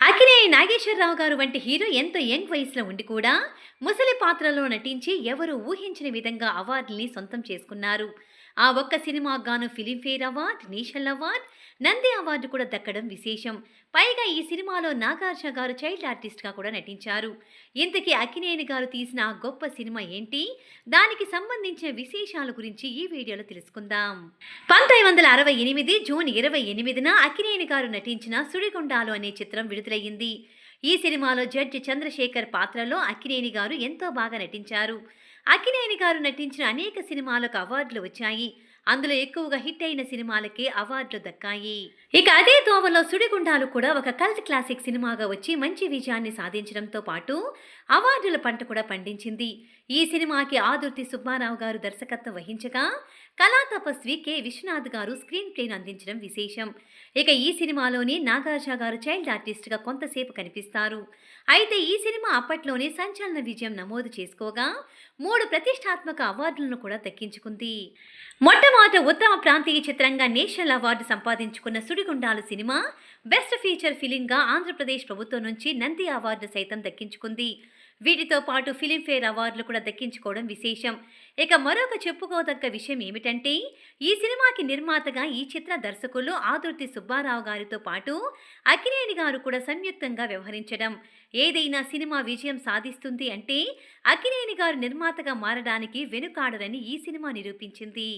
అకినే నాగేశ్వరరావు గారు వంటి హీరో ఎంతో యంగ్ వయసులో ఉండి కూడా ముసలి పాత్రలో నటించి ఎవరు ఊహించిన విధంగా అవార్డుల్ని సొంతం చేసుకున్నారు. ఆ ఒక్క సినిమాగాను Filmfare award national award Nandi award కూడా దక్కడం విశేషం. పైగా ఈ సినిమాలో నాగార్జున గారు చైల్డ్ ఆర్టిస్ట్గా కూడా నటించారు. ఇంతకీ అకినేని గారు తీసిన ఆ గొప్ప సినిమా ఏంటి? దానికి సంబంధించిన విశేషాల గురించి ఈ వీడియోలో తెలుసుకుందాం. పంతొమ్మిది వందల అరవై ఎనిమిది జూన్ ఇరవై ఎనిమిదిన అకినేని గారు నటించిన సుడిగుండాలు అనే చిత్రం విడుదలయ్యింది. ఈ సినిమాలో జడ్జి చంద్రశేఖర్ పాత్రలో అక్కినేని గారు ఎంతో బాగా నటించారు. అక్కినేని గారు నటించిన అనేక సినిమాలకు అవార్డులు వచ్చాయి. అందులో ఎక్కువగా హిట్ అయిన సినిమాలకే అవార్డులు దక్కాయి. ఇక అదే దోవలో సుడిగుండాలు కూడా ఒక కల్ట్ క్లాసిక్ సినిమాగా వచ్చి మంచి విజయాన్ని సాధించడంతో పాటు అవార్డుల పంట కూడా పండించింది. ఈ సినిమాకి ఆదుర్తి సుబ్బారావు గారు దర్శకత్వం వహించగా కళా తపస్వి కె. విశ్వనాథ్ గారు స్క్రీన్ ప్లేను అందించడం విశేషం. ఇక ఈ సినిమాలోని నాగార్జున గారు చైల్డ్ ఆర్టిస్ట్గా కొంతసేపు కనిపిస్తారు. అయితే ఈ సినిమా అప్పట్లోనే సంచలన విజయం నమోదు చేసుకోగా మూడు ప్రతిష్టాత్మక అవార్డులను కూడా దక్కించుకుంది. మొట్టమొదట ఉత్తమ ప్రాంతీయ చిత్రంగా నేషనల్ అవార్డు సంపాదించుకున్న సుడిగుండాలు సినిమా బెస్ట్ ఫీచర్ ఫిలింగా ఆంధ్రప్రదేశ్ ప్రభుత్వం నుంచి నంది అవార్డు సైతం దక్కించుకుంది. వీటితో పాటు ఫిలింఫేర్ అవార్డులు కూడా దక్కించుకోవడం విశేషం. ఇక మరొక చెప్పుకోదగ్గ విషయం ఏమిటంటే ఈ సినిమాకి నిర్మాతగా ఈ చిత్ర దర్శకులు ఆదుర్తి సుబ్బారావు గారితో పాటు అక్కినేని గారు కూడా సంయుక్తంగా వ్యవహరించడం. ఏదైనా సినిమా విజయం సాధిస్తుంది అంటే అక్కినేని గారు నిర్మాతగా మారడానికి వెనుకాడరని ఈ సినిమా నిరూపించింది.